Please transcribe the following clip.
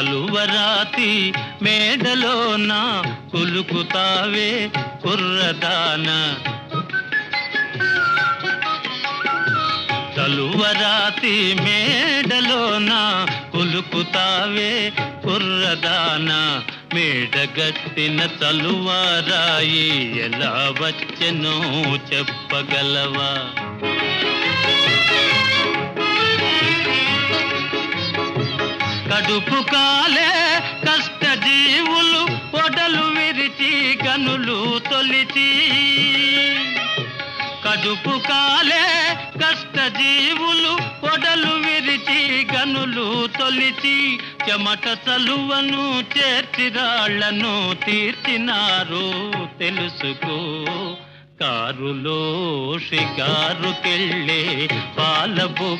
కలువరాతి మేడలోన కులుకుతావే కుర్రదాన. కలువరాతి మేడలోన కులుకుతావే కుర్రదాన. మేడగట్టిన తలువారాయి ఎలా వచ్చెనో చెప్పగలవా? కడుపు కాలే కష్ట జీవులు పొడలు విరిచి గనులు తొలిచి. కడుపు కాలే కష్ట జీవులు పొడలు విరిచి గనులు తొలిచి. చెమట చలువను చేర్చిరాళ్ళను తీర్చినారు తెలుసుకో. కారులో షికారుకెళ్ళే పాలపు